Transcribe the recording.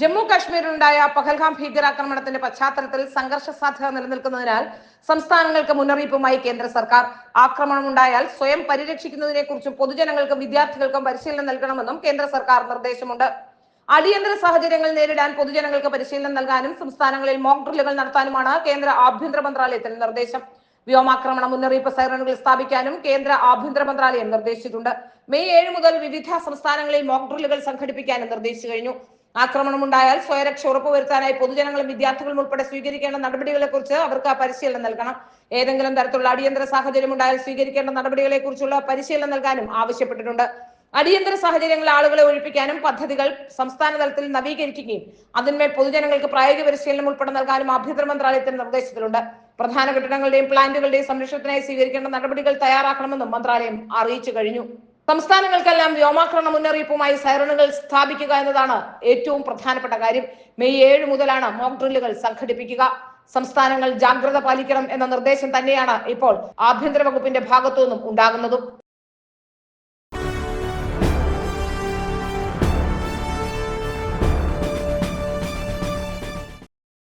ജമ്മു കാശ്മീരിലുണ്ടായ പഹൽഗാം ഭീകരാക്രമണത്തിന്റെ പശ്ചാത്തലത്തിൽ സംഘർഷ സാധ്യത നിലനിൽക്കുന്നതിനാൽ സംസ്ഥാനങ്ങൾക്ക് മുന്നറിയിപ്പുമായി കേന്ദ്ര സർക്കാർ ആക്രമണം ഉണ്ടായാൽ സ്വയം പരിരക്ഷിക്കുന്നതിനെ കുറിച്ചും പൊതുജനങ്ങൾക്കും വിദ്യാർത്ഥികൾക്കും പരിശീലനം നൽകണമെന്നും കേന്ദ്ര സർക്കാർ നിർദ്ദേശമുണ്ട്. അടിയന്തര സാഹചര്യങ്ങൾ നേരിടാൻ പൊതുജനങ്ങൾക്ക് പരിശീലനം നൽകാനും സംസ്ഥാനങ്ങളിൽ മോക്ക് ഡ്രില്ലുകൾ നടത്താനുമാണ് കേന്ദ്ര ആഭ്യന്തര മന്ത്രാലയത്തിന്റെ നിർദ്ദേശം. വ്യോമാക്രമണ മുന്നറിയിപ്പ് സൈറണുകൾ സ്ഥാപിക്കാനും കേന്ദ്ര ആഭ്യന്തര മന്ത്രാലയം നിർദ്ദേശിച്ചിട്ടുണ്ട്. മെയ് ഏഴ് മുതൽ വിവിധ സംസ്ഥാനങ്ങളിൽ മോക്ക് ഡ്രില്ലുകൾ സംഘടിപ്പിക്കാനും നിർദ്ദേശിച്ചു കഴിഞ്ഞു. ആക്രമണം ഉണ്ടായാൽ സ്വയരക്ഷ ഉറപ്പുവരുത്താനായി പൊതുജനങ്ങളും വിദ്യാർത്ഥികളും ഉൾപ്പെടെ സ്വീകരിക്കേണ്ട നടപടികളെ കുറിച്ച് അവർക്ക് പരിശീലനം നൽകണം. ഏതെങ്കിലും തരത്തിലുള്ള അടിയന്തര സാഹചര്യം ഉണ്ടായാൽ സ്വീകരിക്കേണ്ട നടപടികളെ കുറിച്ചുള്ള പരിശീലനം നൽകാനും ആവശ്യപ്പെട്ടിട്ടുണ്ട്. അടിയന്തര സാഹചര്യങ്ങളിൽ ആളുകളെ ഒഴിപ്പിക്കാനും പദ്ധതികൾ സംസ്ഥാന തലത്തിൽ നവീകരിക്കുകയും അതിന്മേൽ പൊതുജനങ്ങൾക്ക് പ്രായോഗിക പരിശീലനം ഉൾപ്പെടെ നൽകാനും ആഭ്യന്തര മന്ത്രാലയത്തിന്റെ നിർദ്ദേശത്തിലുണ്ട്. പ്രധാന കെട്ടിടങ്ങളുടെയും പ്ലാന്റുകളുടെയും സംരക്ഷണത്തിനായി സ്വീകരിക്കേണ്ട നടപടികൾ തയ്യാറാക്കണമെന്നും മന്ത്രാലയം അറിയിച്ചു കഴിഞ്ഞു. സംസ്ഥാനങ്ങൾക്കെല്ലാം വ്യോമാക്രമണ മുന്നറിയിപ്പുമായി സൈറണുകൾ സ്ഥാപിക്കുക എന്നതാണ് ഏറ്റവും പ്രധാനപ്പെട്ട കാര്യം. മെയ് ഏഴ് മുതലാണ് മോക്ക് ഡ്രില്ലുകൾ സംഘടിപ്പിക്കുക. സംസ്ഥാനങ്ങൾ ജാഗ്രത പാലിക്കണം എന്ന നിർദ്ദേശം തന്നെയാണ് ഇപ്പോൾ ആഭ്യന്തര വകുപ്പിന്റെ ഭാഗത്തു നിന്നും ഉണ്ടാകുന്നതും.